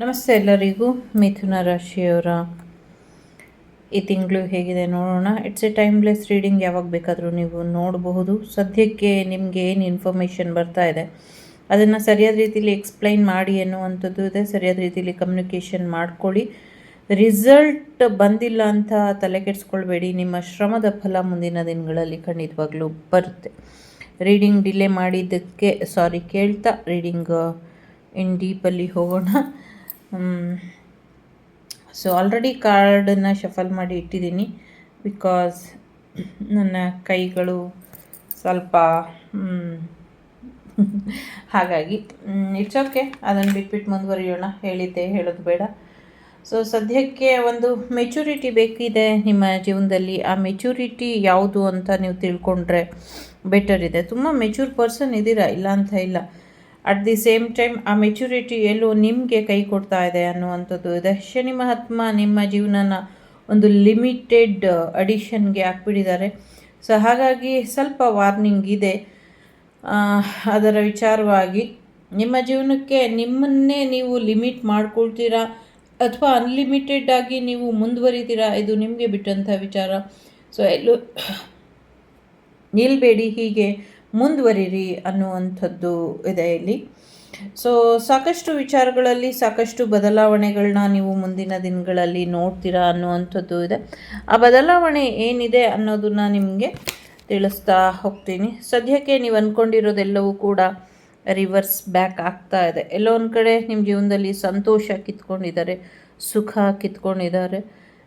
ನಮಸ್ತೆ ಎಲ್ಲರಿಗೂ ಮಿಥುನ ರಾಶಿಯವರ ಈ ತಿಂಗಳು ಹೇಗಿದೆ ನೋಡೋಣ. ಇಟ್ಸ್ ಎ ಟೈಮ್ಲೆಸ್ ರೀಡಿಂಗ್ ಯಾವಾಗ ಬೇಕಾದರೂ ನೀವು ನೋಡಬಹುದು. ಸದ್ಯಕ್ಕೆ ನಿಮಗೆ ಏನು ಇನ್ಫಾರ್ಮೇಷನ್ ಬರ್ತಾ ಇದೆ? ಅದನ್ನು ಸರಿಯಾದ ರೀತಿಯಲ್ಲಿ ಎಕ್ಸ್ಪ್ಲೈನ್ ಮಾಡಿ ಅನ್ನುವಂಥದ್ದು ಇದೆ. ಸರಿಯಾದ ರೀತಿಯಲ್ಲಿ ಕಮ್ಯುನಿಕೇಷನ್ ಮಾಡ್ಕೊಳ್ಳಿ. ರಿಸಲ್ಟ್ ಬಂದಿಲ್ಲ ಅಂತ ತಲೆ ಕೆಡಿಸ್ಕೊಳ್ಬೇಡಿ. ನಿಮ್ಮ ಶ್ರಮದ ಫಲ ಮುಂದಿನ ದಿನಗಳಲ್ಲಿ ಖಂಡಿತವಾಗ್ಲೂ ಬರುತ್ತೆ. ರೀಡಿಂಗ್ ಡಿಲೇ ಮಾಡಿದ್ದಕ್ಕೆ ಸಾರಿ ಕೇಳ್ತಾ ರೀಡಿಂಗ್ ಇನ್ ಡೀಪಲ್ಲಿ ಹೋಗೋಣ. ಸೊ ಆಲ್ರೆಡಿ ಕಾರ್ಡನ್ನು ಶಫಲ್ ಮಾಡಿ ಇಟ್ಟಿದ್ದೀನಿ. ಬಿಕಾಸ್ ನನ್ನ ಕೈಗಳು ಸ್ವಲ್ಪ ಹಾಗಾಗಿ ಇಟ್ಸ್ ಓಕೆ ಅದನ್ನು ಬಿಟ್ಬಿಟ್ಟು ಮುಂದುವರಿಯೋಣ. ಹೇಳಿದ್ದೆ, ಹೇಳೋದು ಬೇಡ. ಸೊ ಸದ್ಯಕ್ಕೆ ಒಂದು ಮೆಚುರಿಟಿ ಬೇಕಿದೆ ನಿಮ್ಮ ಜೀವನದಲ್ಲಿ. ಆ ಮೆಚುರಿಟಿ ಯಾವುದು ಅಂತ ನೀವು ತಿಳ್ಕೊಂಡ್ರೆ ಬೆಟರ್ ಇದೆ. ತುಂಬ ಮೆಚೂರ್ ಪರ್ಸನ್ ಇದ್ದೀರಾ? ಇಲ್ಲ ಅಂತ ಇಲ್ಲ. ಅಟ್ ದಿ ಸೇಮ್ ಟೈಮ್ ಆ ಮೆಚುರಿಟಿ ಎಲ್ಲೋ ನಿಮಗೆ ಕೈ ಕೊಡ್ತಾ ಇದೆ ಅನ್ನುವಂಥದ್ದು ದರ್ಶನಿ ಶನಿ ಮಹಾತ್ಮ ನಿಮ್ಮ ಜೀವನನ ಒಂದು ಲಿಮಿಟೆಡ್ ಅಡಿಷನ್ಗೆ ಹಾಕ್ಬಿಟ್ಟಿದ್ದಾರೆ. ಸೊ ಹಾಗಾಗಿ ಸ್ವಲ್ಪ ವಾರ್ನಿಂಗ್ ಇದೆ. ಅದರ ವಿಚಾರವಾಗಿ ನಿಮ್ಮ ಜೀವನಕ್ಕೆ ನಿಮ್ಮನ್ನೇ ನೀವು ಲಿಮಿಟ್ ಮಾಡ್ಕೊಳ್ತೀರಾ ಅಥವಾ ಅನ್ಲಿಮಿಟೆಡ್ ಆಗಿ ನೀವು ಮುಂದುವರಿತೀರಾ? ಇದು ನಿಮಗೆ ಬಿಟ್ಟಂಥ ವಿಚಾರ. ಸೊ ಎಲ್ಲೂ ನಿಲ್ಬೇಡಿ ಹೀಗೆ. ಮುಂದುವರಿರಿ ಅನ್ನುವಂಥದ್ದು ಇದೆ ಇಲ್ಲಿ. ಸೊ ಸಾಕಷ್ಟು ವಿಚಾರಗಳಲ್ಲಿ, ಸಾಕಷ್ಟು ಬದಲಾವಣೆಗಳನ್ನ ನೀವು ಮುಂದಿನ ದಿನಗಳಲ್ಲಿ ನೋಡ್ತೀರಾ ಅನ್ನುವಂಥದ್ದು ಇದೆ. ಆ ಬದಲಾವಣೆ ಏನಿದೆ ಅನ್ನೋದನ್ನು ನಿಮಗೆ ತಿಳಿಸ್ತಾ ಹೋಗ್ತೀನಿ. ಸದ್ಯಕ್ಕೆ ನೀವು ಅಂದ್ಕೊಂಡಿರೋದೆಲ್ಲವೂ ಕೂಡ ರಿವರ್ಸ್ ಬ್ಯಾಕ್ ಆಗ್ತಾ ಇದೆ. ಎಲ್ಲೋ ಒಂದು ಕಡೆ ನಿಮ್ಮ ಜೀವನದಲ್ಲಿ ಸಂತೋಷ ಕಿತ್ಕೊಂಡಿದ್ದಾರೆ, ಸುಖ ಕಿತ್ಕೊಂಡಿದ್ದಾರೆ.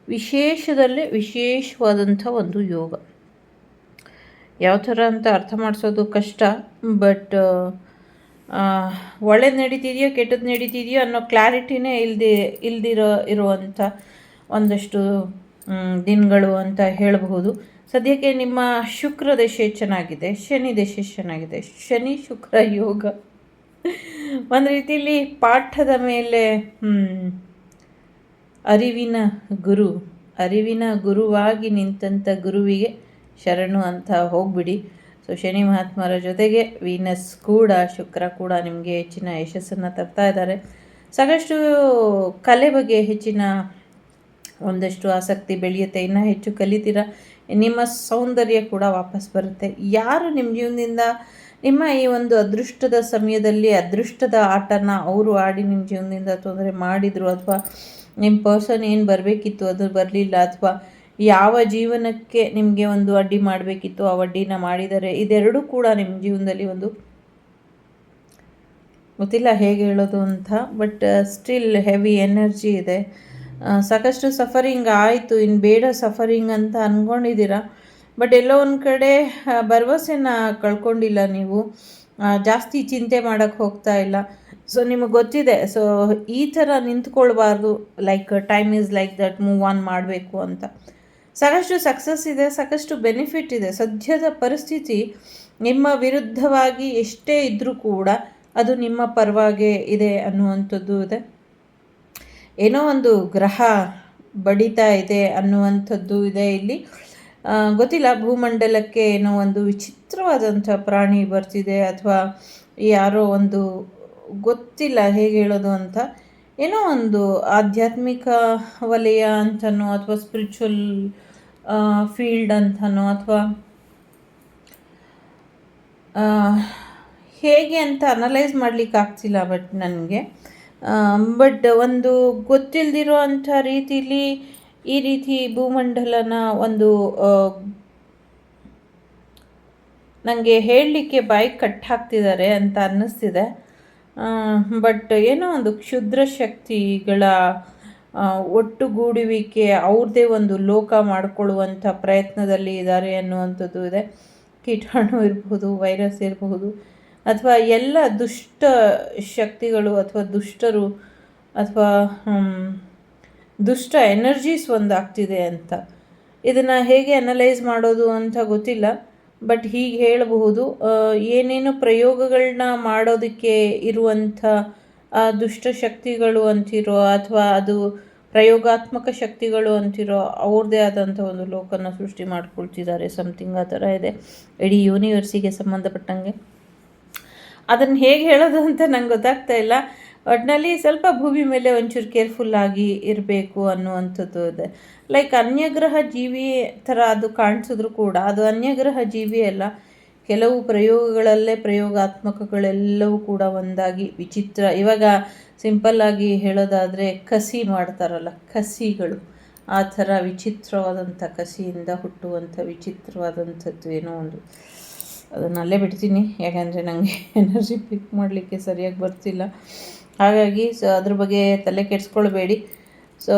ವಿಶೇಷದಲ್ಲೇ ವಿಶೇಷವಾದಂಥ ಒಂದು ಯೋಗ. ಯಾವ ಥರ ಅಂತ ಅರ್ಥ ಮಾಡಿಸೋದು ಕಷ್ಟ. ಬಟ್ ಒಳ್ಳೇದು ನಡೀತಿದೆಯೋ ಕೆಟ್ಟದ್ದು ನಡೀತಿದೆಯೋ ಅನ್ನೋ ಕ್ಲಾರಿಟಿನೇ ಇಲ್ದಿ, ಇಲ್ದಿರೋ ಇರುವಂಥ ಒಂದಷ್ಟು ದಿನಗಳು ಅಂತ ಹೇಳಬಹುದು. ಸದ್ಯಕ್ಕೆ ನಿಮ್ಮ ಶುಕ್ರ ದಶೆ ಚೆನ್ನಾಗಿದೆ, ಶನಿ ದಶೆ ಚೆನ್ನಾಗಿದೆ. ಶನಿ, ಶುಕ್ರ, ಯೋಗ. ಒಂದು ರೀತಿಯಲ್ಲಿ ಪಾಠದ ಮೇಲೆ ಅರಿವಿನ ಗುರು, ಅರಿವಿನ ಗುರುವಾಗಿ ನಿಂತಂಥ ಗುರುವಿಗೆ ಶರಣು ಅಂತ ಹೋಗ್ಬಿಡಿ. ಸೊ ಶನಿ ಮಹಾತ್ಮರ ಜೊತೆಗೆ ವೀನಸ್ ಕೂಡ, ಶುಕ್ರ ಕೂಡ ನಿಮಗೆ ಹೆಚ್ಚಿನ ಯಶಸ್ಸನ್ನು ತರ್ತಾ ಇದ್ದಾರೆ. ಸಾಕಷ್ಟು ಕಲೆ ಬಗ್ಗೆ ಹೆಚ್ಚಿನ ಒಂದಷ್ಟು ಆಸಕ್ತಿ ಬೆಳೆಯುತ್ತೆ, ಇನ್ನೂ ಹೆಚ್ಚು ಕಲಿತೀರ? ನಿಮ್ಮ ಸೌಂದರ್ಯ ಕೂಡ ವಾಪಸ್ ಬರುತ್ತೆ. ಯಾರು ನಿಮ್ಮ ಜೀವನದಿಂದ, ನಿಮ್ಮ ಈ ಒಂದು ಅದೃಷ್ಟದ ಸಮಯದಲ್ಲಿ ಅದೃಷ್ಟದ ಆಟನ ಅವರು ಆಡಿ ನಿಮ್ಮ ಜೀವನದಿಂದ ತೊಂದರೆ ಮಾಡಿದರು, ಅಥವಾ ನಿಮ್ಮ ಪರ್ಸನ್ ಏನು ಬರಬೇಕಿತ್ತು, ಅದು ಬರಲಿಲ್ಲ, ಅಥವಾ ಯಾವ ಜೀವನಕ್ಕೆ ನಿಮಗೆ ಒಂದು ಅಡ್ಡಿ ಮಾಡಬೇಕಿತ್ತು, ಆ ಅಡ್ಡಿನ ಮಾಡಿದರೆ ಇದೆರಡೂ ಕೂಡ ನಿಮ್ಮ ಜೀವನದಲ್ಲಿ ಒಂದು ಗೊತ್ತಿಲ್ಲ ಹೇಗೆ ಹೇಳೋದು ಅಂತ, ಬಟ್ ಸ್ಟಿಲ್ ಹೆವಿ ಎನರ್ಜಿ ಇದೆ. ಸಾಕಷ್ಟು ಸಫರಿಂಗ್ ಆಯಿತು ಇನ್ನು ಬೇಡ ಸಫರಿಂಗ್ ಅಂತ ಅಂದ್ಕೊಂಡಿದ್ದೀರಾ ಬಟ್ ಎಲ್ಲೋ ಒಂದು ಕಡೆ ಭರವಸೆನ ಕಳ್ಕೊಂಡಿಲ್ಲ ನೀವು. ಜಾಸ್ತಿ ಚಿಂತೆ ಮಾಡೋಕ್ಕೆ ಹೋಗ್ತಾ ಇಲ್ಲ. ಸೊ ನಿಮಗೆ ಗೊತ್ತಿದೆ ಸೊ ಈ ಥರ ನಿಂತ್ಕೊಳ್ಬಾರ್ದು like time is like that move on ಮಾಡಬೇಕು ಅಂತ. ಸಾಕಷ್ಟು ಸಕ್ಸಸ್ ಇದೆ, ಸಾಕಷ್ಟು ಬೆನಿಫಿಟ್ ಇದೆ. ಸದ್ಯದ ಪರಿಸ್ಥಿತಿ ನಿಮ್ಮ ವಿರುದ್ಧವಾಗಿ ಎಷ್ಟೇ ಇದ್ದರೂ ಕೂಡ ಅದು ನಿಮ್ಮ ಪರವಾಗೇ ಇದೆ ಅನ್ನುವಂಥದ್ದು ಇದೆ. ಏನೋ ಒಂದು ಗ್ರಹ ಬಡಿತಾ ಇದೆ ಅನ್ನುವಂಥದ್ದು ಇದೆ ಇಲ್ಲಿ. ಗೊತ್ತಿಲ್ಲ, ಭೂಮಂಡಲಕ್ಕೆ ಏನೋ ಒಂದು ವಿಚಿತ್ರವಾದಂಥ ಪ್ರಾಣಿ ಬರ್ತಿದೆ ಅಥವಾ ಯಾರೋ ಒಂದು ಗೊತ್ತಿಲ್ಲ ಹೇಗೆ ಹೇಳೋದು ಅಂತ. ಏನೋ ಒಂದು ಆಧ್ಯಾತ್ಮಿಕ ವಲಯ ಅಂತನೋ ಅಥವಾ ಸ್ಪಿರಿಚುವಲ್ ಫೀಲ್ಡ್ ಅಂತನೋ ಅಥವಾ ಹೇಗೆ ಅಂತ ಅನಲೈಸ್ ಮಾಡ್ಲಿಕ್ಕೆ ಆಗ್ತಿಲ್ಲ ಬಟ್ ನನಗೆ. ಬಟ್ ಒಂದು ಗೊತ್ತಿಲ್ಲದಿರೋ ಅಂಥ ರೀತಿಲಿ ಈ ರೀತಿ ಭೂಮಂಡಲನ ಒಂದು ನನಗೆ ಹೇಳಲಿಕ್ಕೆ ಬಾಯಿ ಕಟ್ ಹಾಕ್ತಿದ್ದಾರೆ ಅಂತ ಅನ್ನಿಸ್ತಿದೆ. ಬಟ್ ಏನೋ ಒಂದು ಕ್ಷುದ್ರ ಶಕ್ತಿಗಳ ಒಟ್ಟುಗೂಡುವಿಕೆ ಅವ್ರದ್ದೇ ಒಂದು ಲೋಕ ಮಾಡಿಕೊಳ್ಳುವಂಥ ಪ್ರಯತ್ನದಲ್ಲಿ ಇದ್ದಾರೆ ಅನ್ನುವಂಥದ್ದು ಇದೆ. ಕೀಟಾಣು ಇರಬಹುದು ವೈರಸ್ ಇರಬಹುದು ಅಥವಾ ಎಲ್ಲ ದುಷ್ಟ ಶಕ್ತಿಗಳು ಅಥವಾ ದುಷ್ಟರು ಅಥವಾ ದುಷ್ಟ ಎನರ್ಜೀಸ್ ಒಂದು ಆಗ್ತಿದೆ ಅಂತ. ಇದನ್ನು ಹೇಗೆ ಅನಲೈಸ್ ಮಾಡೋದು ಅಂತ ಗೊತ್ತಿಲ್ಲ, ಬಟ್ ಹೀಗೆ ಹೇಳಬಹುದು. ಏನೇನು ಪ್ರಯೋಗಗಳನ್ನ ಮಾಡೋದಕ್ಕೆ ಇರುವಂಥ ಆ ದುಷ್ಟಶಕ್ತಿಗಳು ಅಂತಿರೋ ಅಥವಾ ಅದು ಪ್ರಯೋಗಾತ್ಮಕ ಶಕ್ತಿಗಳು ಅಂತಿರೋ ಅವ್ರದ್ದೇ ಆದಂಥ ಒಂದು ಲೋಕನ ಸೃಷ್ಟಿ ಮಾಡ್ಕೊಳ್ತಿದ್ದಾರೆ. ಸಮಥಿಂಗ್ ಆ ಥರ ಇದೆ. ಇಡೀ ಯೂನಿವರ್ಸಿಗೆ ಸಂಬಂಧಪಟ್ಟಂಗೆ. ಅದನ್ನು ಹೇಗೆ ಹೇಳೋದು ಅಂತ ನಂಗೆ ಗೊತ್ತಾಗ್ತಾ ಇಲ್ಲ. ಒಟ್ಟಿನಲ್ಲಿ ಸ್ವಲ್ಪ ಭೂಮಿ ಮೇಲೆ ಒಂಚೂರು ಕೇರ್ಫುಲ್ಲಾಗಿ ಇರಬೇಕು ಅನ್ನುವಂಥದ್ದು ಇದೆ. ಲೈಕ್ ಅನ್ಯಗ್ರಹ ಜೀವಿ ಥರ ಅದು ಕಾಣಿಸಿದ್ರು ಕೂಡ, ಅದು ಅನ್ಯಗ್ರಹ ಜೀವಿ ಅಲ್ಲ. ಕೆಲವು ಪ್ರಯೋಗಗಳಲ್ಲೇ ಪ್ರಯೋಗಾತ್ಮಕಗಳೆಲ್ಲವೂ ಕೂಡ ಒಂದಾಗಿ ವಿಚಿತ್ರ. ಇವಾಗ ಸಿಂಪಲ್ಲಾಗಿ ಹೇಳೋದಾದರೆ ಕಸಿ ಮಾಡ್ತಾರಲ್ಲ, ಕಸಿಗಳು. ಆ ಥರ ವಿಚಿತ್ರವಾದಂಥ ಕಸಿಯಿಂದ ಹುಟ್ಟುವಂಥ ವಿಚಿತ್ರವಾದಂಥದ್ದು ಏನೋ ಒಂದು. ಅದನ್ನು ಅಲ್ಲೇ ಬಿಡ್ತೀನಿ, ಯಾಕೆಂದರೆ ನನಗೆ ಎನರ್ಜಿ ಪಿಕ್ ಮಾಡಲಿಕ್ಕೆ ಸರಿಯಾಗಿ ಬರ್ತಿಲ್ಲ. ಹಾಗಾಗಿ ಸೊ ಅದ್ರ ಬಗ್ಗೆ ತಲೆ ಕೆಡಿಸ್ಕೊಳ್ಬೇಡಿ. ಸೊ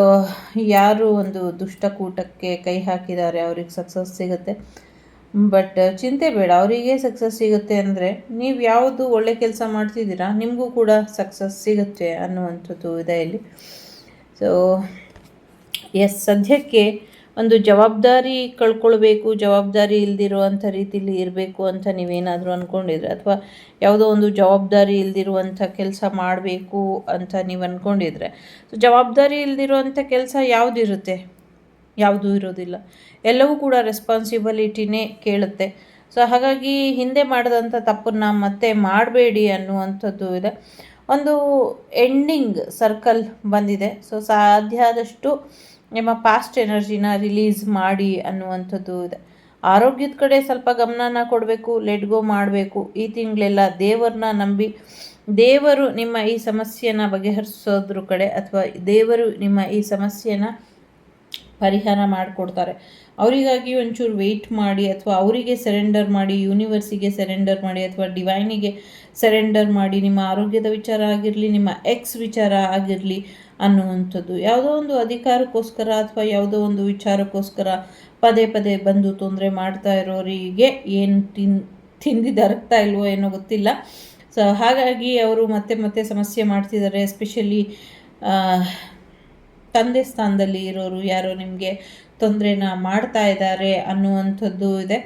ಯಾರು ಒಂದು ದುಷ್ಟಕೂಟಕ್ಕೆ ಕೈ ಹಾಕಿದ್ದಾರೆ, ಅವ್ರಿಗೆ ಸಕ್ಸಸ್ ಸಿಗುತ್ತೆ. ಬಟ್ ಚಿಂತೆ ಬೇಡ. ಅವರಿಗೆ ಸಕ್ಸಸ್ ಸಿಗುತ್ತೆ ಅಂದರೆ ನೀವು ಯಾವುದು ಒಳ್ಳೆ ಕೆಲಸ ಮಾಡ್ತಿದ್ದೀರಾ, ನಿಮಗೂ ಕೂಡ ಸಕ್ಸಸ್ ಸಿಗುತ್ತೆ ಅನ್ನುವಂಥದ್ದು ಇದೆ ಇಲ್ಲಿ ಸೊ ಎಸ್ ಸದ್ಯಕ್ಕೆ ಒಂದು ಜವಾಬ್ದಾರಿ ಕಳ್ಕೊಳ್ಬೇಕು, ಜವಾಬ್ದಾರಿ ಇಲ್ದಿರುವಂಥ ರೀತಿಯಲ್ಲಿ ಇರಬೇಕು ಅಂತ ನೀವೇನಾದರೂ ಅಂದ್ಕೊಂಡಿದ್ರೆ ಅಥವಾ ಯಾವುದೋ ಒಂದು ಜವಾಬ್ದಾರಿ ಇಲ್ದಿರುವಂಥ ಕೆಲಸ ಮಾಡಬೇಕು ಅಂತ ನೀವು ಅಂದ್ಕೊಂಡಿದ್ರೆ ಸೊ ಜವಾಬ್ದಾರಿ ಇಲ್ದಿರುವಂಥ ಕೆಲಸ ಯಾವುದಿರುತ್ತೆ? ಯಾವುದೂ ಇರೋದಿಲ್ಲ. ಎಲ್ಲವೂ ಕೂಡ ರೆಸ್ಪಾನ್ಸಿಬಿಲಿಟಿನೇ ಕೇಳುತ್ತೆ. ಸೊ ಹಾಗಾಗಿ ಹಿಂದೆ ಮಾಡಿದಂಥ ತಪ್ಪನ್ನು ಮತ್ತೆ ಮಾಡಬೇಡಿ ಅನ್ನುವಂಥದ್ದು ಇದೆ. ಒಂದು ಎಂಡಿಂಗ್ ಸರ್ಕಲ್ ಬಂದಿದೆ. ಸೊ ಸಾಧ್ಯ ಆದಷ್ಟು ನಿಮ್ಮ ಪಾಸ್ಟ್ ಎನರ್ಜಿನ ರಿಲೀಸ್ ಮಾಡಿ ಅನ್ನುವಂಥದ್ದು ಇದೆ. ಆರೋಗ್ಯದ ಕಡೆ ಸ್ವಲ್ಪ ಗಮನನ ಕೊಡಬೇಕು ಲೆಟ್ ಗೋ ಮಾಡಬೇಕು. ಈ ತಿಂಗಳೆಲ್ಲ ದೇವರನ್ನ ನಂಬಿ, ದೇವರು ನಿಮ್ಮ ಈ ಸಮಸ್ಯೆನ ಬಗೆಹರಿಸೋದ್ರ ಕಡೆ ಅಥವಾ ದೇವರು ನಿಮ್ಮ ಈ ಸಮಸ್ಯೆನ ಪರಿಹಾರ ಮಾಡಿಕೊಡ್ತಾರೆ. ಅವರಿಗಾಗಿ ಒಂಚೂರು ವೆಯ್ಟ್ ಮಾಡಿ ಅಥವಾ ಅವರಿಗೆ ಸರೆಂಡರ್ ಮಾಡಿ ಯೂನಿವರ್ಸಿಗೆ ಸರೆಂಡರ್ ಮಾಡಿ ಅಥವಾ ಡಿವೈನಿಗೆ ಸರೆಂಡರ್ ಮಾಡಿ, ನಿಮ್ಮ ಆರೋಗ್ಯದ ವಿಚಾರ ಆಗಿರಲಿ, ನಿಮ್ಮ ಎಕ್ಸ್ ವಿಚಾರ ಆಗಿರಲಿ ಅನ್ನುವಂಥದ್ದು. ಯಾವುದೋ ಒಂದು ಅಧಿಕಾರಕ್ಕೋಸ್ಕರ ಅಥವಾ ಯಾವುದೋ ಒಂದು ವಿಚಾರಕ್ಕೋಸ್ಕರ ಪದೇ ಪದೇ ಬಂದು ತೊಂದರೆ ಮಾಡ್ತಾ ಇರೋರಿಗೆ ಏನು ತಿನ್ ತಿಂದಿದ್ದರಗ್ತಾ ಇಲ್ವೋ ಏನೋ ಗೊತ್ತಿಲ್ಲ. ಸೊ ಹಾಗಾಗಿ ಅವರು ಮತ್ತೆ ಮತ್ತೆ ಸಮಸ್ಯೆ ಮಾಡ್ತಿದ್ದಾರೆ ಎಸ್ಪೆಷಲಿ ತಂದೆ ಸ್ಥಾನದಲ್ಲಿ ಇರೋರು ಯಾರೋ ನಿಮಗೆ ತೊಂದರೆನ ಮಾಡ್ತಾ ಇದ್ದಾರೆ ಅನ್ನುವಂಥದ್ದು ಇದೆ.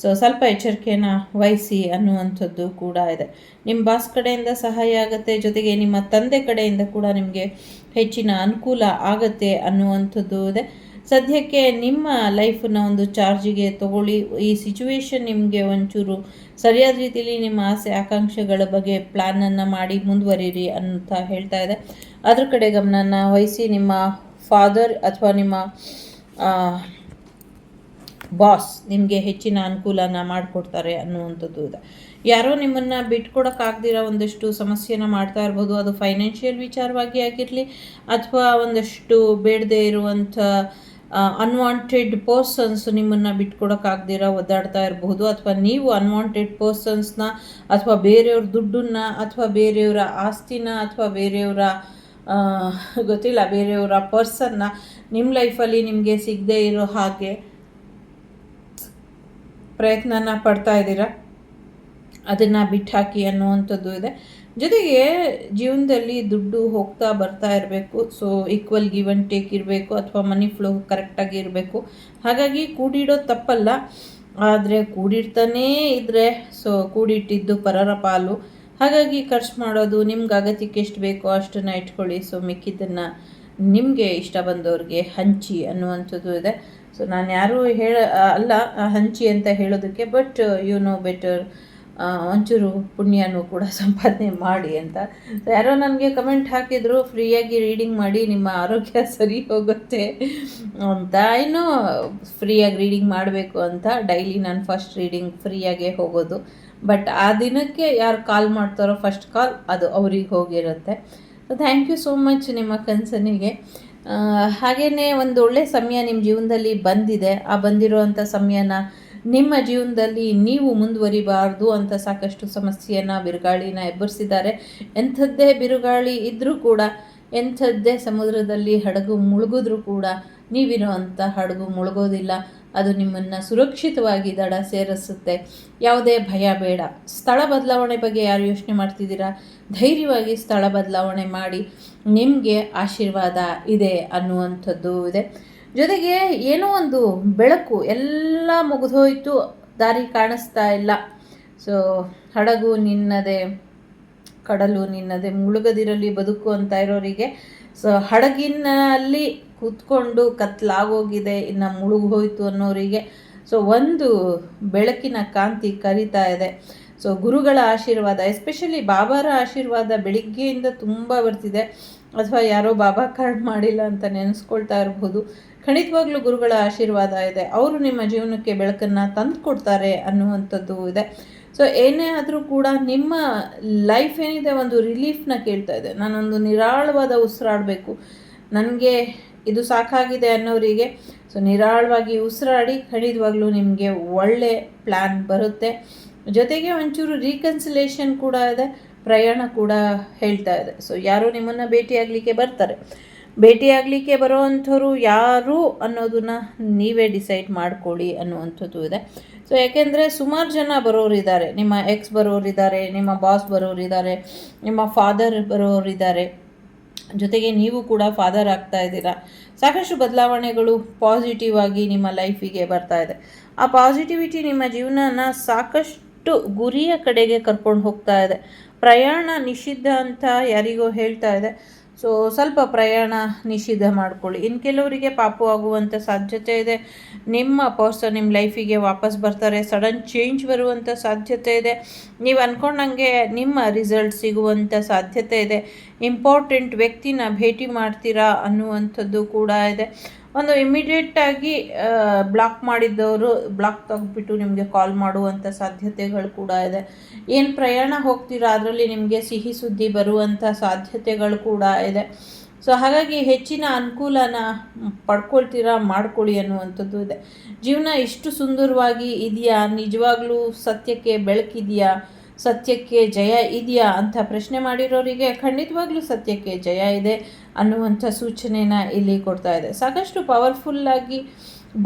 ಸೊ ಸ್ವಲ್ಪ ಎಚ್ಚರಿಕೆನ ವಹಿಸಿ ಅನ್ನುವಂಥದ್ದು ಕೂಡ ಇದೆ. ನಿಮ್ಮ ಬಾಸ್ ಕಡೆಯಿಂದ ಸಹಾಯ ಆಗುತ್ತೆ, ಜೊತೆಗೆ ನಿಮ್ಮ ತಂದೆ ಕಡೆಯಿಂದ ಕೂಡ ನಿಮಗೆ ಹೆಚ್ಚಿನ ಅನುಕೂಲ ಆಗುತ್ತೆ ಅನ್ನುವಂಥದ್ದು ಇದೆ. ಸದ್ಯಕ್ಕೆ ನಿಮ್ಮ ಲೈಫನ್ನ ಒಂದು ಚಾರ್ಜಿಗೆ ತಗೊಳ್ಳಿ. ಈ ಸಿಚುವೇಶನ್ ನಿಮಗೆ ಒಂಚೂರು ಸರಿಯಾದ ರೀತಿಯಲ್ಲಿ ನಿಮ್ಮ ಆಸೆ, ಆಕಾಂಕ್ಷೆಗಳ ಬಗ್ಗೆ ಪ್ಲ್ಯಾನನ್ನು ಮಾಡಿ ಮುಂದುವರಿಯಿರಿ ಅಂತ ಹೇಳ್ತಾ ಇದೆ. ಅದ್ರ ಕಡೆ ಗಮನನ ವಹಿಸಿ ನಿಮ್ಮ ಫಾದರ್ ಅಥವಾ ನಿಮ್ಮ ಬಾಸ್ ನಿಮಗೆ ಹೆಚ್ಚಿನ ಅನುಕೂಲನ ಮಾಡಿಕೊಡ್ತಾರೆ ಅನ್ನುವಂಥದ್ದು ಇದೆ. ಯಾರೋ ನಿಮ್ಮನ್ನು ಬಿಟ್ಕೊಡೋಕ್ಕಾಗ್ದಿರೋ ಒಂದಷ್ಟು ಸಮಸ್ಯೆನ ಮಾಡ್ತಾ ಇರ್ಬೋದು. ಅದು ಫೈನಾನ್ಷಿಯಲ್ ವಿಚಾರವಾಗಿ ಆಗಿರಲಿ ಅಥವಾ ಒಂದಷ್ಟು ಬೇಡದೇ ಇರುವಂಥ ಅನ್ವಾಂಟೆಡ್ ಪರ್ಸನ್ಸ್ ನಿಮ್ಮನ್ನು ಬಿಟ್ಕೊಡೋಕ್ಕಾಗ್ದಿರ ಒದ್ದಾಡ್ತಾ ಇರಬಹುದು. ಅಥವಾ ನೀವು ಅನ್ವಾಂಟೆಡ್ ಪರ್ಸನ್ಸ್ನ ಅಥವಾ ಬೇರೆಯವ್ರ ದುಡ್ಡನ್ನ ಅಥವಾ ಬೇರೆಯವರ ಆಸ್ತಿನ ಅಥವಾ ಬೇರೆಯವರ ಗೊತ್ತಿಲ್ಲ, ಬೇರೆಯವರ ಪರ್ಸನ್ನ ನಿಮ್ಮ ಲೈಫಲ್ಲಿ ನಿಮಗೆ ಸಿಗದೆ ಇರೋ ಹಾಗೆ ಪ್ರಯತ್ನನ ಪಡ್ತಾ ಇದ್ದೀರಾ? ಅದನ್ನು ಬಿಟ್ಟಾಕಿ ಅನ್ನುವಂಥದ್ದು ಇದೆ. ಜೊತೆಗೆ ಜೀವನದಲ್ಲಿ ದುಡ್ಡು ಹೋಗ್ತಾ ಬರ್ತಾ ಇರಬೇಕು. So equal give and take ಇರಬೇಕು ಅಥವಾ ಮನಿ ಫ್ಲೋ ಕರೆಕ್ಟಾಗಿ ಇರಬೇಕು. ಹಾಗಾಗಿ ಕೂಡಿಡೋದು ತಪ್ಪಲ್ಲ. ಆದರೆ ಕೂಡಿಡ್ತಾನೇ ಇದ್ದರೆ ಸೊ ಕೂಡಿಟ್ಟಿದ್ದು ಪರರ ಪಾಲು. ಹಾಗಾಗಿ ಖರ್ಚು ಮಾಡೋದು ನಿಮ್ಗೆ ಅಗತ್ಯಕ್ಕೆ ಎಷ್ಟು ಬೇಕೋ ಅಷ್ಟನ್ನು ಇಟ್ಕೊಳ್ಳಿ. ಸೊ ಮಿಕ್ಕಿದ್ದನ್ನು ನಿಮಗೆ ಇಷ್ಟ ಬಂದವ್ರಿಗೆ ಹಂಚಿ ಅನ್ನುವಂಥದ್ದು ಇದೆ. ಸೊ ನಾನು ಯಾರೂ ಹೇಳ, ಅಲ್ಲ ಹಂಚಿ ಅಂತ ಹೇಳೋದಕ್ಕೆ ಬಟ್ ಯು ನೋ ಬೆಟರ್ ಒಂಚೂರು ಪುಣ್ಯನೂ ಕೂಡ ಸಂಪಾದನೆ ಮಾಡಿ ಅಂತ. ಯಾರೋ ನನಗೆ ಕಮೆಂಟ್ ಹಾಕಿದರು, ಫ್ರೀಯಾಗಿ ರೀಡಿಂಗ್ ಮಾಡಿ, ನಿಮ್ಮ ಆರೋಗ್ಯ ಸರಿ ಹೋಗುತ್ತೆ ಅಂತ. ಇನ್ನೂ, ಫ್ರೀಯಾಗಿ ರೀಡಿಂಗ್ ಮಾಡಬೇಕು ಅಂತ ಡೈಲಿ ನಾನು ಫಸ್ಟ್ ರೀಡಿಂಗ್ ಫ್ರೀಯಾಗೇ ಹೋಗೋದು. ಬಟ್ ಆ ದಿನಕ್ಕೆ ಯಾರು ಕಾಲ್ ಮಾಡ್ತಾರೋ ಫಸ್ಟ್ ಕಾಲ್ ಅದು ಅವ್ರಿಗೆ ಹೋಗಿರುತ್ತೆ. So thank you so much ನಿಮ್ಮ ಕನ್ಸನಿಗೆ ಹಾಗೆಯೇ ಒಂದು ಒಳ್ಳೆಯ ಸಮಯ ನಿಮ್ಮ ಜೀವನದಲ್ಲಿ ಬಂದಿದೆ. ಆ ಬಂದಿರುವಂಥ ಸಮಯನ ನಿಮ್ಮ ಜೀವನದಲ್ಲಿ ನೀವು ಮುಂದುವರಿಬಾರ್ದು ಅಂತ ಸಾಕಷ್ಟು ಸಮಸ್ಯೆಯನ್ನು ಬಿರುಗಾಳಿನ ಎಬ್ಬರಿಸಿದ್ದಾರೆ. ಎಂಥದ್ದೇ ಬಿರುಗಾಳಿ ಇದ್ದರೂ ಕೂಡ, ಎಂಥದ್ದೇ ಸಮುದ್ರದಲ್ಲಿ ಹಡಗು ಮುಳುಗಿದ್ರೂ ಕೂಡ ನೀವಿರುವಂಥ ಹಡಗು ಮುಳುಗೋದಿಲ್ಲ. ಅದು ನಿಮ್ಮನ್ನು ಸುರಕ್ಷಿತವಾಗಿ ದಡ ಸೇರಿಸುತ್ತೆ. ಯಾವುದೇ ಭಯ ಬೇಡ. ಸ್ಥಳ ಬದಲಾವಣೆ ಬಗ್ಗೆ ಯಾರು ಯೋಚನೆ ಮಾಡ್ತಿದ್ದೀರಾ? ಧೈರ್ಯವಾಗಿ ಸ್ಥಳ ಬದಲಾವಣೆ ಮಾಡಿ ನಿಮಗೆ ಆಶೀರ್ವಾದ ಇದೆ ಅನ್ನುವಂಥದ್ದು ಇದೆ. ಜೊತೆಗೆ ಏನೋ ಒಂದು ಬೆಳಕು ಎಲ್ಲ ಮುಗಿದೋಯ್ತು, ದಾರಿ ಕಾಣಿಸ್ತಾ ಇಲ್ಲ. ಸೊ ಹಡಗು ನಿನ್ನದೆ, ಕಡಲು ನಿನ್ನದೆ, ಮುಳುಗದಿರಲಿ, ಬದುಕು ಅಂತ ಇರೋರಿಗೆ. ಸೊ ಹಡಗಿನಲ್ಲಿ ಕೂತ್ಕೊಂಡು ಕತ್ಲಾಗೋಗಿದೆ, ಇನ್ನು ಮುಳುಗೋಯ್ತು ಅನ್ನೋರಿಗೆ. ಸೊ ಒಂದು ಬೆಳಕಿನ ಕಾಂತಿ ಕರಿತಾ ಇದೆ. ಸೊ ಗುರುಗಳ ಆಶೀರ್ವಾದ ಎಸ್ಪೆಷಲಿ ಬಾಬಾರ ಆಶೀರ್ವಾದ ಬೆಳಿಗ್ಗೆಯಿಂದ ತುಂಬ ಬರ್ತಿದೆ. ಅಥವಾ ಯಾರೋ ಬಾಬಾ ಕಾರ್ಡ್ ಮಾಡಿಲ್ಲ ಅಂತ ನೆನೆಸ್ಕೊಳ್ತಾ ಇರ್ಬೋದು. ಖಂಡಿತವಾಗ್ಲೂ ಗುರುಗಳ ಆಶೀರ್ವಾದ ಇದೆ. ಅವರು ನಿಮ್ಮ ಜೀವನಕ್ಕೆ ಬೆಳಕನ್ನು ತಂದು ಕೊಡ್ತಾರೆ ಅನ್ನುವಂಥದ್ದು ಇದೆ. ಸೊ ಏನೇ ಆದರೂ ಕೂಡ ನಿಮ್ಮ ಲೈಫ್ ಏನಿದೆ ಒಂದು ರಿಲೀಫ್ನ ಕೇಳ್ತಾ ಇದೆ. ನಾನೊಂದು ನಿರಾಳವಾದ ಉಸಿರಾಡಬೇಕು. ನನಗೆ ಇದು ಸಾಕಾಗಿದೆ ಅನ್ನೋರಿಗೆ ಸೊ ನಿರಾಳವಾಗಿ ಉಸಿರಾಡಿ ಖಂಡಿತವಾಗ್ಲೂ ನಿಮಗೆ ಒಳ್ಳೆ ಪ್ಲ್ಯಾನ್ ಬರುತ್ತೆ. ಜೊತೆಗೆ ಒಂಚೂರು ರೀಕನ್ಸಿಲೇಷನ್ ಕೂಡ ಇದೆ. ಪ್ರಯಾಣ ಕೂಡ ಹೇಳ್ತಾ ಇದೆ. ಸೊ ಯಾರು ನಿಮ್ಮನ್ನು ಭೇಟಿಯಾಗಲಿಕ್ಕೆ ಬರ್ತಾರೆ. ಭೇಟಿಯಾಗಲಿಕ್ಕೆ ಬರೋವಂಥವ್ರು ಯಾರು ಅನ್ನೋದನ್ನ ನೀವೇ ಡಿಸೈಡ್ ಮಾಡ್ಕೊಳ್ಳಿ ಅನ್ನುವಂಥದ್ದು ಇದೆ. ಸೊ ಯಾಕೆಂದರೆ ಸುಮಾರು ಜನ ಬರೋರಿದ್ದಾರೆ. ನಿಮ್ಮ ಎಕ್ಸ್ ಬರೋರಿದ್ದಾರೆ, ನಿಮ್ಮ ಬಾಸ್ ಬರೋರಿದ್ದಾರೆ, ನಿಮ್ಮ ಫಾದರ್ ಬರೋರಿದ್ದಾರೆ. ಜೊತೆಗೆ ನೀವು ಕೂಡ ಫಾದರ್ ಆಗ್ತಾ ಇದ್ದೀರಾ. ಸಾಕಷ್ಟು ಬದಲಾವಣೆಗಳು ಪಾಸಿಟಿವ್ ಆಗಿ ನಿಮ್ಮ ಲೈಫಿಗೆ ಬರ್ತಾ ಇದೆ. ಆ ಪಾಸಿಟಿವಿಟಿ ನಿಮ್ಮ ಜೀವನನ ಸಾಕಷ್ಟು ಗುರಿಯ ಕಡೆಗೆ ಕರ್ಕೊಂಡು ಹೋಗ್ತಾ ಇದೆ. ಪ್ರಯಾಣ ನಿಷಿದ್ಧ ಅಂತ ಯಾರಿಗೋ ಹೇಳ್ತಾ ಇದೆ. ಸೊ ಸ್ವಲ್ಪ ಪ್ರಯಾಣ ನಿಷಿದ್ಧ ಮಾಡ್ಕೊಳ್ಳಿ. ಇನ್ನು ಕೆಲವರಿಗೆ ಪಾಪು ಆಗುವಂಥ ಸಾಧ್ಯತೆ ಇದೆ. ನಿಮ್ಮ ಪರ್ಸನ್ ನಿಮ್ಮ ಲೈಫಿಗೆ ವಾಪಸ್ ಬರ್ತಾರೆ. ಸಡನ್ ಚೇಂಜ್ ಬರುವಂಥ ಸಾಧ್ಯತೆ ಇದೆ. ನೀವು ಅಂದ್ಕೊಂಡಂಗೆ ನಿಮ್ಮ ರಿಸಲ್ಟ್ ಸಿಗುವಂಥ ಸಾಧ್ಯತೆ ಇದೆ. ಇಂಪಾರ್ಟೆಂಟ್ ವ್ಯಕ್ತಿನ ಭೇಟಿ ಮಾಡ್ತೀರಾ ಅನ್ನುವಂಥದ್ದು ಕೂಡ ಇದೆ. ಒಂದು ಇಮಿಡಿಯೇಟಾಗಿ ಬ್ಲಾಕ್ ಮಾಡಿದ್ದವರು ಬ್ಲಾಕ್ ತೆಗೆದ್ಬಿಟ್ಟು ನಿಮಗೆ ಕಾಲ್ ಮಾಡುವಂಥ ಸಾಧ್ಯತೆಗಳು ಕೂಡ ಇದೆ. ಏನು ಪ್ರಯಾಣ ಹೋಗ್ತೀರಾ, ಅದರಲ್ಲಿ ನಿಮಗೆ ಸಿಹಿ ಸುದ್ದಿ ಬರುವಂಥ ಸಾಧ್ಯತೆಗಳು ಕೂಡ ಇದೆ. ಸೊ ಹಾಗಾಗಿ ಹೆಚ್ಚಿನ ಅನುಕೂಲನ ಪಡ್ಕೊಳ್ತೀರಾ, ಮಾಡ್ಕೊಳ್ಳಿ ಅನ್ನುವಂಥದ್ದು ಇದೆ. ಜೀವನ ಇಷ್ಟು ಸುಂದರವಾಗಿ ಇದೆಯಾ, ನಿಜವಾಗ್ಲೂ ಸತ್ಯಕ್ಕೆ ಬೆಳಕಿದೆಯಾ, ಸತ್ಯಕ್ಕೆ ಜಯ ಇದೆಯಾ ಅಂತ ಪ್ರಶ್ನೆ ಮಾಡಿರೋರಿಗೆ ಖಂಡಿತವಾಗ್ಲೂ ಸತ್ಯಕ್ಕೆ ಜಯ ಇದೆ. ಅನ್ನುವಂಥ ಸೂಚನೆನ ಇಲ್ಲಿ ಕೊಡ್ತಾ ಇದೆ. ಸಾಕಷ್ಟು ಪವರ್ಫುಲ್ಲಾಗಿ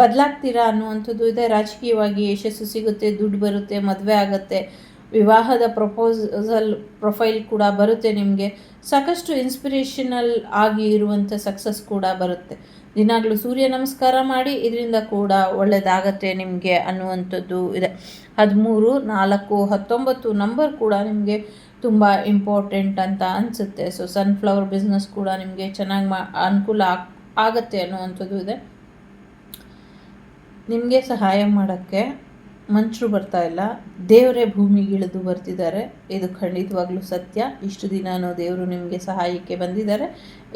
ಬದಲಾಗ್ತೀರಾ ಅನ್ನುವಂಥದ್ದು ಇದೆ. ರಾಜಕೀಯವಾಗಿ ಯಶಸ್ಸು ಸಿಗುತ್ತೆ, ದುಡ್ಡು ಬರುತ್ತೆ, ಮದುವೆ ಆಗುತ್ತೆ, ವಿವಾಹದ ಪ್ರಪೋಸಲ್ ಪ್ರೊಫೈಲ್ ಕೂಡ ಬರುತ್ತೆ ನಿಮಗೆ. ಸಾಕಷ್ಟು ಇನ್ಸ್ಪಿರೇಷನಲ್ ಆಗಿ ಇರುವಂಥ ಸಕ್ಸಸ್ ಕೂಡ ಬರುತ್ತೆ. ದಿನಾಗಲೂ ಸೂರ್ಯ ನಮಸ್ಕಾರ ಮಾಡಿ, ಇದರಿಂದ ಕೂಡ ಒಳ್ಳೆಯದಾಗತ್ತೆ ನಿಮಗೆ ಅನ್ನುವಂಥದ್ದು ಇದೆ. ಹದಿಮೂರು, ನಾಲ್ಕು, ಹತ್ತೊಂಬತ್ತು ನಂಬರ್ ಕೂಡ ನಿಮಗೆ ತುಂಬ ಇಂಪಾರ್ಟೆಂಟ್ ಅಂತ ಅನಿಸುತ್ತೆ. ಸೊ ಸನ್ಫ್ಲವರ್ ಬಿಸ್ನೆಸ್ ಕೂಡ ನಿಮಗೆ ಚೆನ್ನಾಗಿ ಮಾ, ಅನುಕೂಲ ಆಗ್, ಆಗುತ್ತೆ ಅನ್ನುವಂಥದ್ದು ಇದೆ. ನಿಮಗೆ ಸಹಾಯ ಮಾಡೋಕ್ಕೆ ಮನುಷ್ಯರು ಬರ್ತಾ ಇಲ್ಲ. ದೇವರೇ ಭೂಮಿಗಿಳಿದು ಬರ್ತಿದ್ದಾರೆ. ಇದು ಖಂಡಿತವಾಗ್ಲೂ ಸತ್ಯ. ಇಷ್ಟು ದಿನನೂ ದೇವರು ನಿಮಗೆ ಸಹಾಯಕ್ಕೆ ಬಂದಿದ್ದಾರೆ.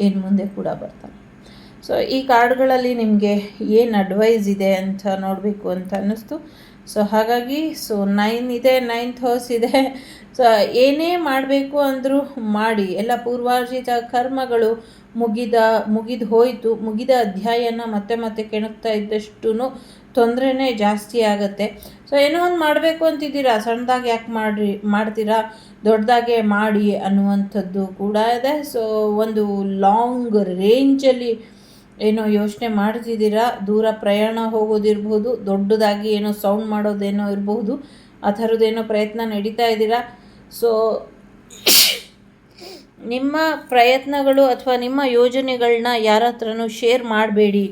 ಇನ್ನು ಮುಂದೆ ಕೂಡ ಬರ್ತಾರೆ ಸೊ ಈ ಕಾರ್ಡ್ಗಳಲ್ಲಿ ನಿಮಗೆ ಏನು ಅಡ್ವೈಸ್ ಇದೆ ಅಂತ ನೋಡಬೇಕು ಅಂತ ಅನ್ನಿಸ್ತು. ಸೊ ಹಾಗಾಗಿ ಸೊ ನೈನ್ ಇದೆ ನೈನ್ತ್ ಹೌಸ್ ಇದೆ. ಸೊ ಏನೇ ಮಾಡಬೇಕು ಅಂದರೂ ಮಾಡಿ. ಎಲ್ಲ ಪೂರ್ವಾರ್ಜಿತ ಕರ್ಮಗಳು ಮುಗಿದ, ಮುಗಿದು ಹೋಯಿತು. ಮುಗಿದ ಅಧ್ಯಾಯನ ಮತ್ತೆ ಮತ್ತೆ ಕೆಣಕ್ತಾ ಇದ್ದಷ್ಟು ತೊಂದರೆನೇ ಜಾಸ್ತಿ ಆಗುತ್ತೆ. ಸೊ ಏನೋ ಒಂದು ಮಾಡಬೇಕು ಅಂತಿದ್ದೀರಾ? ಸಣ್ಣದಾಗಿ ಯಾಕೆ ಮಾಡ್ರಿ, ಮಾಡ್ತೀರಾ? ದೊಡ್ಡದಾಗೆ ಮಾಡಿ ಅನ್ನುವಂಥದ್ದು ಕೂಡ ಇದೆ. ಸೊ ಒಂದು ಲಾಂಗ್ ರೇಂಜಲ್ಲಿ ಏನೋ ಯೋಚನೆ ಮಾಡ್ತಿದ್ದೀರಾ? ದೂರ ಪ್ರಯಾಣ ಹೋಗೋದಿರ್ಬೋದು, ದೊಡ್ಡದಾಗಿ ಏನೋ ಸೌಂಡ್ ಮಾಡೋದೇನೋ ಇರಬಹುದು ಆ ಥರದ್ದೇನೋ ಪ್ರಯತ್ನ ನಡೀತಾ ಇದ್ದೀರಾ? ಸೊ ನಿಮ್ಮ ಪ್ರಯತ್ನಗಳು ಅಥವಾ ನಿಮ್ಮ ಯೋಜನೆಗಳನ್ನ ಯಾರ ಹತ್ರನೂ ಶೇರ್ ಮಾಡಬೇಡಿ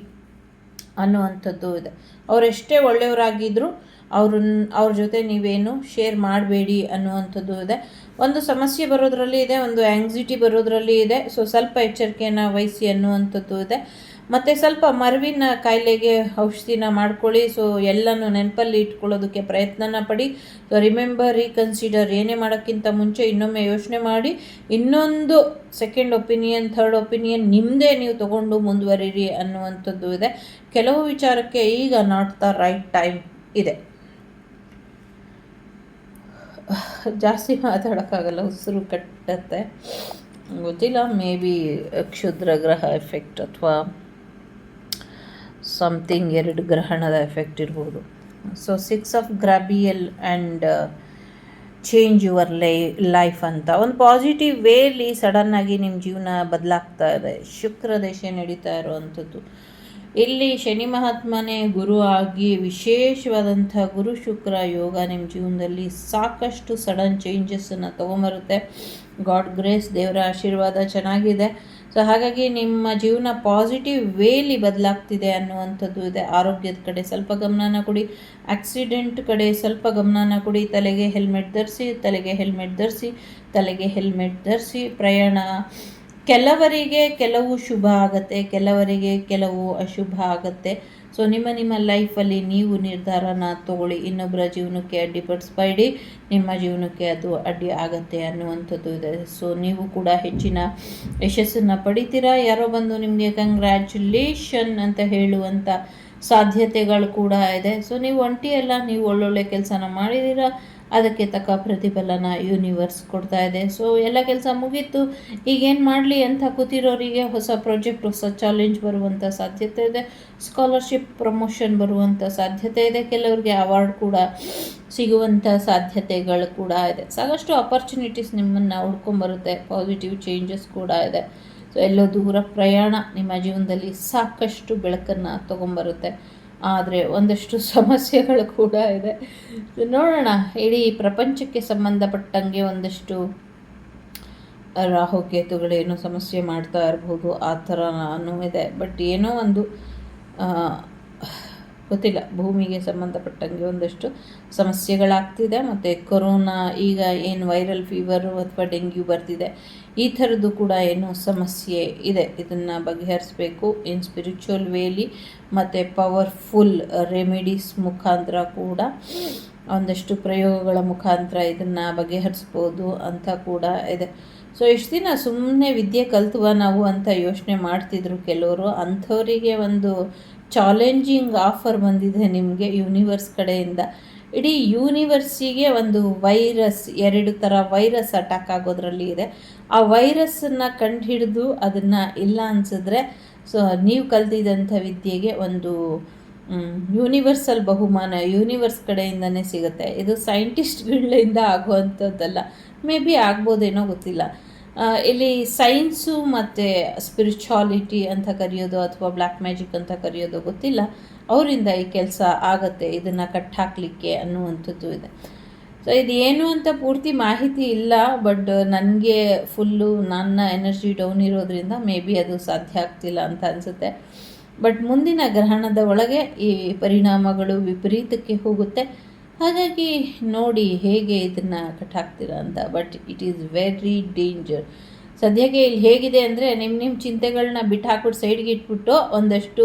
ಅನ್ನುವಂಥದ್ದು ಇದೆ. ಅವರೆಷ್ಟೇ ಒಳ್ಳೆಯವರಾಗಿದ್ದರೂ ಅವ್ರನ್ನ ಅವ್ರ ಜೊತೆ ನೀವೇನು ಶೇರ್ ಮಾಡಬೇಡಿ ಅನ್ನುವಂಥದ್ದು ಇದೆ. ಒಂದು ಸಮಸ್ಯೆ ಬರೋದ್ರಲ್ಲಿ ಇದೆ, ಒಂದು ಆ್ಯಂಗ್ಸಿಟಿ ಬರೋದ್ರಲ್ಲಿ ಇದೆ. ಸೊ ಸ್ವಲ್ಪ ಎಚ್ಚರಿಕೆಯನ್ನು ವಹಿಸಿ ಅನ್ನುವಂಥದ್ದು ಇದೆ. ಮತ್ತು ಸ್ವಲ್ಪ ಮರವಿನ ಕಾಯಿಲೆಗೆ ಔಷಧಿನ ಮಾಡ್ಕೊಳ್ಳಿ. ಸೊ ಎಲ್ಲನೂ ನೆನಪಲ್ಲಿ ಇಟ್ಕೊಳ್ಳೋದಕ್ಕೆ ಪ್ರಯತ್ನನ ಪಡಿ. ಸೊ ರಿಮೆಂಬರ್ ರೀಕನ್ಸಿಡರ್ ಏನೇ ಮಾಡೋಕ್ಕಿಂತ ಮುಂಚೆ ಇನ್ನೊಮ್ಮೆ ಯೋಚನೆ ಮಾಡಿ. ಇನ್ನೊಂದು ಸೆಕೆಂಡ್ ಒಪಿನಿಯನ್ ಥರ್ಡ್ ಒಪಿನಿಯನ್ ನಿಮ್ಮದೇ ನೀವು ತೊಗೊಂಡು ಮುಂದುವರಿರಿ ಅನ್ನುವಂಥದ್ದು ಇದೆ. ಕೆಲವು ವಿಚಾರಕ್ಕೆ ಈಗ ನಾಟ್ ದ ರೈಟ್ ಟೈಮ್ ಇದೆ. ಜಾಸ್ತಿ ಮಾತಾಡೋಕ್ಕಾಗಲ್ಲ, ಉಸಿರು ಕಟ್ಟತ್ತೆ. ಗೊತ್ತಿಲ್ಲ ಮೇ ಬಿ ಕ್ಷುದ್ರ ಗ್ರಹ ಎಫೆಕ್ಟ್ ಅಥವಾ ಸಮಥಿಂಗ್ ಎರಡು ಗ್ರಹಣದ ಎಫೆಕ್ಟ್ ಇರ್ಬೋದು. ಸೊ ಸಿಕ್ಸ್ ಆಫ್ ಗ್ರಾಬಿಯಲ್ ಆ್ಯಂಡ್ ಚೇಂಜ್ ಯುವರ್ ಲೈ ಲೈಫ್ ಅಂತ. ಒಂದು ಪಾಸಿಟಿವ್ ವೇಲಿ ಸಡನ್ನಾಗಿ ನಿಮ್ಮ ಜೀವನ ಬದಲಾಗ್ತಾ ಇದೆ. ಶುಕ್ರ ದೇಶ ನಡೀತಾ ಇರುವಂಥದ್ದು. ಇಲ್ಲಿ ಶನಿ ಮಹಾತ್ಮನೇ ಗುರು ಆಗಿ ವಿಶೇಷವಾದಂಥ ಗುರು ಶುಕ್ರ ಯೋಗ ನಿಮ್ಮ ಜೀವನದಲ್ಲಿ ಸಾಕಷ್ಟು ಸಡನ್ ಚೇಂಜಸ್ಸನ್ನು ತೊಗೊಂಬರುತ್ತೆ. ಗಾಡ್ ಗ್ರೇಸ್ ದೇವರ ಆಶೀರ್ವಾದ ಚೆನ್ನಾಗಿದೆ. ಸೊ ಹಾಗಾಗಿ ನಿಮ್ಮ ಜೀವನ ಪಾಸಿಟಿವ್ ವೇಲಿ ಬದಲಾಗ್ತಿದೆ ಅನ್ನುವಂಥದ್ದು ಇದೆ. ಆರೋಗ್ಯದ ಕಡೆ ಸ್ವಲ್ಪ ಗಮನನ ಕೊಡಿ. ಆಕ್ಸಿಡೆಂಟ್ ಕಡೆ ಸ್ವಲ್ಪ ಗಮನನ ಕೊಡಿ. ತಲೆಗೆ ಹೆಲ್ಮೆಟ್ ಧರಿಸಿ, ತಲೆಗೆ ಹೆಲ್ಮೆಟ್ ಧರಿಸಿ, ತಲೆಗೆ ಹೆಲ್ಮೆಟ್ ಧರಿಸಿ ಪ್ರಯಾಣ ಕೆಲವರಿಗೆ ಕೆಲವು ಶುಭ ಆಗುತ್ತೆ, ಕೆಲವರಿಗೆ ಕೆಲವು ಅಶುಭ ಆಗುತ್ತೆ. ಸೊ ನಿಮ್ಮ ನಿಮ್ಮ ಲೈಫಲ್ಲಿ ನೀವು ನಿರ್ಧಾರನ ತಗೊಳ್ಳಿ. ಇನ್ನೊಬ್ಬರ ಜೀವನಕ್ಕೆ ಅಡ್ಡಿಪಡಿಸ್ಬೇಡಿ ನಿಮ್ಮ ಜೀವನಕ್ಕೆ ಅದು ಅಡ್ಡಿ ಆಗತ್ತೆ ಅನ್ನುವಂಥದ್ದು ಇದೆ. ಸೊ ನೀವು ಕೂಡ ಹೆಚ್ಚಿನ ಯಶಸ್ಸನ್ನು ಪಡಿತೀರಾ? ಯಾರೋ ಬಂದು ನಿಮಗೆ ಕಂಗ್ರ್ಯಾಚುಲೇಷನ್ ಅಂತ ಹೇಳುವಂಥ ಸಾಧ್ಯತೆಗಳು ಕೂಡ ಇದೆ. ಸೊ ನೀವು ಒಂಟಿಯಲ್ಲ, ನೀವು ಒಳ್ಳೊಳ್ಳೆ ಕೆಲಸನ ಮಾಡಿದ್ದೀರಾ ಅದಕ್ಕೆ ತಕ್ಕ ಪ್ರತಿಫಲನ ಯೂನಿವರ್ಸ್ ಕೊಡ್ತಾ ಇದೆ. ಸೊ ಎಲ್ಲ ಕೆಲಸ ಮುಗೀತು. ಈಗೇನು ಮಾಡಲಿ ಅಂತ ಕೂತಿರೋರಿಗೆ ಹೊಸ ಪ್ರಾಜೆಕ್ಟ್ ಹೊಸ ಚಾಲೆಂಜ್ ಬರುವಂಥ ಸಾಧ್ಯತೆ ಇದೆ. ಸ್ಕಾಲರ್ಶಿಪ್ ಪ್ರಮೋಷನ್ ಬರುವಂಥ ಸಾಧ್ಯತೆ ಇದೆ. ಕೆಲವರಿಗೆ ಅವಾರ್ಡ್ ಕೂಡ ಸಿಗುವಂಥ ಸಾಧ್ಯತೆಗಳು ಕೂಡ ಇದೆ. ಸಾಕಷ್ಟು ಅಪರ್ಚುನಿಟೀಸ್ ನಿಮ್ಮನ್ನು ಹುಡ್ಕೊಂಬರುತ್ತೆ. ಪಾಸಿಟಿವ್ ಚೇಂಜಸ್ ಕೂಡ ಇದೆ. ಸೊ ಎಲ್ಲೋ ದೂರ ಪ್ರಯಾಣ ನಿಮ್ಮ ಜೀವನದಲ್ಲಿ ಸಾಕಷ್ಟು ಬೆಳಕನ್ನು ತೊಗೊಂಬರುತ್ತೆ. ಆದರೆ ಒಂದಷ್ಟು ಸಮಸ್ಯೆಗಳು ಕೂಡ ಇದೆ. ನೋಡೋಣ, ಇಡೀ ಪ್ರಪಂಚಕ್ಕೆ ಸಂಬಂಧಪಟ್ಟಂಗೆ ಒಂದಷ್ಟು ರಾಹುಕೇತುಗಳೇನೋ ಸಮಸ್ಯೆ ಮಾಡ್ತಾ ಇರ್ಬೋದು, ಆ ಥರ ನಾನು ಇದೆ. ಬಟ್ ಏನೋ ಒಂದು ಗೊತ್ತಿಲ್ಲ, ಭೂಮಿಗೆ ಸಂಬಂಧಪಟ್ಟಂಗೆ ಒಂದಷ್ಟು ಸಮಸ್ಯೆಗಳಾಗ್ತಿದೆ. ಮತ್ತು ಕೊರೋನಾ ಈಗ ಏನು ವೈರಲ್ ಫೀವರು ಅಥವಾ ಡೆಂಗ್ಯೂ ಬರ್ತಿದೆ. ಈ ಥರದ್ದು ಕೂಡ ಏನು ಸಮಸ್ಯೆ ಇದೆ. ಇದನ್ನು ಬಗೆಹರಿಸಬೇಕು. ಇನ್ ಸ್ಪಿರಿಚುವಲ್ ವೇಲಿ ಮತ್ತು ಪವರ್ಫುಲ್ ರೆಮಿಡೀಸ್ ಮುಖಾಂತರ ಕೂಡ ಒಂದಷ್ಟು ಪ್ರಯೋಗಗಳ ಮುಖಾಂತರ ಇದನ್ನು ಬಗೆಹರಿಸ್ಬೋದು ಅಂತ ಕೂಡ ಇದೆ. ಸೊ ಎಷ್ಟು ದಿನ ಸುಮ್ಮನೆ ವಿದ್ಯೆ ಕಲ್ತುವ ನಾವು ಅಂತ ಯೋಚನೆ ಮಾಡ್ತಿದ್ರು ಕೆಲವರು. ಅಂಥವರಿಗೆ ಒಂದು ಚಾಲೆಂಜಿಂಗ್ ಆಫರ್ ಬಂದಿದೆ ನಿಮಗೆ ಯೂನಿವರ್ಸ್ ಕಡೆಯಿಂದ. ಇಡೀ ಯೂನಿವರ್ಸಿಗೆ ಒಂದು ವೈರಸ್, ಎರಡು ಥರ ವೈರಸ್ ಅಟ್ಯಾಕ್ ಆಗೋದ್ರಲ್ಲಿ ಇದೆ. ಆ ವೈರಸ್ಸನ್ನು ಕಂಡುಹಿಡಿದು ಅದನ್ನು ಇಲ್ಲ ಅನಿಸಿದ್ರೆ, ಸೊ ನೀವು ಕಲ್ತಿದ್ದಂಥ ವಿದ್ಯೆಗೆ ಒಂದು ಯೂನಿವರ್ಸಲ್ ಬಹುಮಾನ ಯೂನಿವರ್ಸ್ ಕಡೆಯಿಂದನೇ ಸಿಗುತ್ತೆ. ಇದು ಸೈಂಟಿಸ್ಟ್ಗಳಿಂದ ಆಗುವಂಥದ್ದಲ್ಲ. ಮೇ ಬಿ ಆಗ್ಬೋದೇನೋ ಗೊತ್ತಿಲ್ಲ. ಇಲ್ಲಿ ಸೈನ್ಸು ಮತ್ತು ಸ್ಪಿರಿಚುವಾಲಿಟಿ ಅಂತ ಕರೆಯೋದು ಅಥವಾ ಬ್ಲ್ಯಾಕ್ ಮ್ಯಾಜಿಕ್ ಅಂತ ಕರೆಯೋದು ಗೊತ್ತಿಲ್ಲ. ಅವರಿಂದ ಈ ಕೆಲಸ ಆಗುತ್ತೆ, ಇದನ್ನು ಕಟ್ಟಾಕಲಿಕ್ಕೆ ಅನ್ನುವಂಥದ್ದು ಇದೆ. ಸೊ ಇದು ಏನು ಅಂತ ಪೂರ್ತಿ ಮಾಹಿತಿ ಇಲ್ಲ ಬಟ್ ನನಗೆ ಫುಲ್ಲು ನನ್ನ ಎನರ್ಜಿ ಡೌನ್ ಇರೋದ್ರಿಂದ ಮೇ ಬಿ ಅದು ಸಾಧ್ಯ ಆಗ್ತಿಲ್ಲ ಅಂತ ಅನಿಸುತ್ತೆ. ಬಟ್ ಮುಂದಿನ ಗ್ರಹಣದ ಒಳಗೆ ಈ ಪರಿಣಾಮಗಳು ವಿಪರೀತಕ್ಕೆ ಹೋಗುತ್ತೆ. ಹಾಗಾಗಿ ನೋಡಿ ಹೇಗೆ ಇದನ್ನು ಕಟ್ಟಾಕ್ತೀರಾ ಅಂತ but it is very danger ಸದ್ಯಕ್ಕೆ ಇಲ್ಲಿ ಹೇಗಿದೆ ಅಂದರೆ ನಿಮ್ಮ ನಿಮ್ಮ ಚಿಂತೆಗಳನ್ನ ಬಿಟ್ಟು ಹಾಕ್ಬಿಟ್ಟು ಸೈಡ್ಗೆ ಇಟ್ಬಿಟ್ಟು ಒಂದಷ್ಟು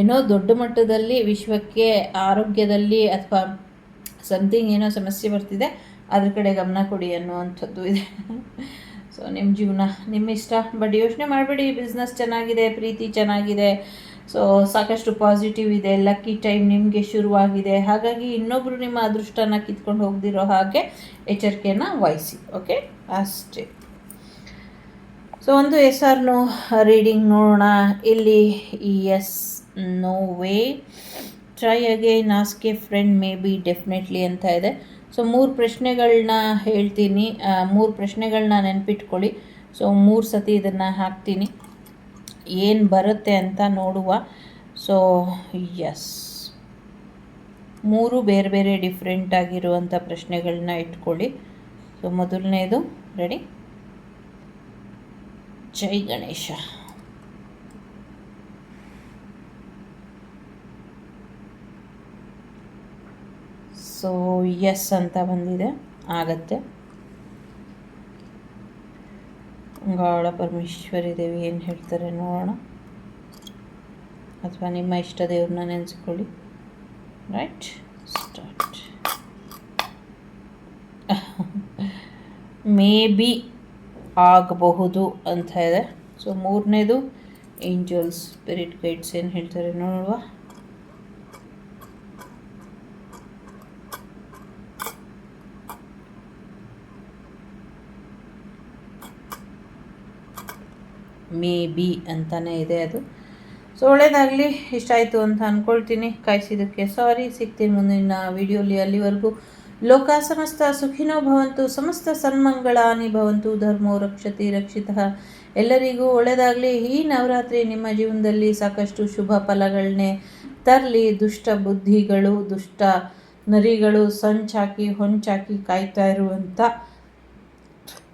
ಏನೋ ದೊಡ್ಡ ಮಟ್ಟದಲ್ಲಿ ವಿಶ್ವಕ್ಕೆ ಆರೋಗ್ಯದಲ್ಲಿ ಅಥವಾ ಸಮಥಿಂಗ್ ಏನೋ ಸಮಸ್ಯೆ ಬರ್ತಿದೆ, ಅದ್ರ ಕಡೆ ಗಮನ ಕೊಡಿ ಅನ್ನುವಂಥದ್ದು ಇದೆ. ಸೊ ನಿಮ್ಮ ಜೀವನ ನಿಮ್ಮ ಇಷ್ಟ. ಬಟ್ ಯೋಚನೆ ಮಾಡಬೇಡಿ ಬಿಸ್ನೆಸ್ ಚೆನ್ನಾಗಿದೆ, ಪ್ರೀತಿ ಚೆನ್ನಾಗಿದೆ. ಸೊ ಸಾಕಷ್ಟು ಪಾಸಿಟಿವ್ ಇದೆ ಲಕ್ಕಿ ಟೈಮ್ ನಿಮಗೆ ಶುರುವಾಗಿದೆ. ಹಾಗಾಗಿ ಇನ್ನೊಬ್ಬರು ನಿಮ್ಮ ಅದೃಷ್ಟನ ಕಿತ್ಕೊಂಡು ಹೋಗದಿರೋ ಹಾಗೆ ಎಚ್ಚರಿಕೆಯನ್ನು ವಹಿಸಿ ಓಕೆ ಅಷ್ಟೇ. ಸೊ ಒಂದು ಎಸ್ ಆರ್ ನೋ ರೀಡಿಂಗ್ ನೋಡೋಣ. ಇಲ್ಲಿ yes no way. Try again ask a friend maybe definitely ಅಂತ ಇದೆ. ಸೊ ಮೂರು ಪ್ರಶ್ನೆಗಳನ್ನ ಹೇಳ್ತೀನಿ. ಮೂರು ಪ್ರಶ್ನೆಗಳನ್ನ ನೆನಪಿಟ್ಕೊಳ್ಳಿ. ಸೊ ಮೂರು ಸತಿ ಇದನ್ನು ಹಾಕ್ತೀನಿ. ಏನು ಬರುತ್ತೆ ಅಂತ ನೋಡುವ. ಸೊ ಎಸ್ ಮೂರು ಬೇರೆ ಬೇರೆ ಡಿಫ್ರೆಂಟ್ ಆಗಿರುವಂಥ ಪ್ರಶ್ನೆಗಳನ್ನ ಇಟ್ಕೊಳ್ಳಿ. ಸೊ ಮೊದಲನೇದು ready Jai Ganesha. So yes ಅಂತ ಬಂದಿದೆ. ಆಗತ್ತೆ. ಗಾಳ ಪರಮೇಶ್ವರಿ ದೇವಿ ಏನು ಹೇಳ್ತಾರೆ ನೋಡೋಣ. ಅಥವಾ ನಿಮ್ಮ ಇಷ್ಟ ದೇವ್ರನ್ನ ನೆನೆಸ್ಕೊಳ್ಳಿ. ರೈಟ್ ಸ್ಟಾರ್ಟ್ ಮೇ ಬಿ ಆಗಬಹುದು ಅಂತ ಇದೆ. ಸೊ ಮೂರನೇದು ಏಂಜಲ್ಸ್ ಸ್ಪಿರಿಟ್ ಗೈಡ್ಸ್ ಏನು ಹೇಳ್ತಾರೆ ನೋಡುವ. ಮೇ ಬಿ ಅಂತಲೇ ಇದೆ ಅದು. ಸೊ, ಒಳ್ಳೇದಾಗಲಿ, ಇಷ್ಟ ಆಯಿತು ಅಂತ ಅಂದ್ಕೊಳ್ತೀನಿ ಕಾಯಿಸಿದ್ದಕ್ಕೆ ಸಾರಿ, ಸಿಗ್ತೀನಿ ಮುಂದಿನ ವಿಡಿಯೋಲಿ. ಅಲ್ಲಿವರೆಗೂ ಲೋಕ ಸಮಸ್ತ ಸುಖಿನೋ ಭವಂತು, ಸಮಸ್ತ ಸನ್ಮಂಗಳಾನಿ ಭವಂತು, ಧರ್ಮೋ ರಕ್ಷತಿ ರಕ್ಷಿತ. ಎಲ್ಲರಿಗೂ ಒಳ್ಳೆಯದಾಗಲಿ ಈ ನವರಾತ್ರಿ ನಿಮ್ಮ ಜೀವನದಲ್ಲಿ ಸಾಕಷ್ಟು ಶುಭ ಫಲಗಳನ್ನೇ ತರಲಿ. ದುಷ್ಟ ಬುದ್ಧಿಗಳು, ದುಷ್ಟ ನರಿಗಳು ಸಂಚಾಕಿ, ಹೊಂಚಾಕಿ ಕಾಯ್ತಾ ಇರುವಂಥ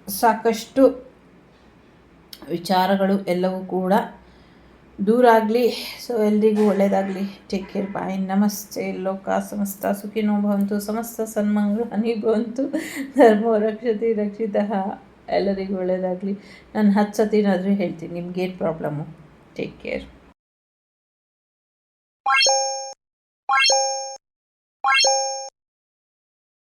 ಸಾಕಷ್ಟು ವಿಚಾರಗಳು ಎಲ್ಲವೂ ಕೂಡ ದೂರ ಆಗಲಿ. ಸೊ ಎಲ್ರಿಗೂ ಒಳ್ಳೆಯದಾಗಲಿ ಟೇಕ್ ಕೇರ್ ಬಾಯ್ ನಮಸ್ತೆ. ಲೋಕ ಸಮಸ್ತ ಸುಖಿನೋ ಭವಂತು. ಸಮಸ್ತ ಸನ್ಮಂಗಳು ಹನಿ ಭವಂತು. ಧರ್ಮೋ ರಕ್ಷತೆ ರಕ್ಷಿತ. ಎಲ್ಲರಿಗೂ ಒಳ್ಳೆಯದಾಗಲಿ ನಾನು ಹತ್ತು ಸತಿನಾದರೂ ಹೇಳ್ತೀನಿ. ನಿಮ್ಗೇನು ಪ್ರಾಬ್ಲಮ್ಮು ಟೇಕ್ ಕೇರ್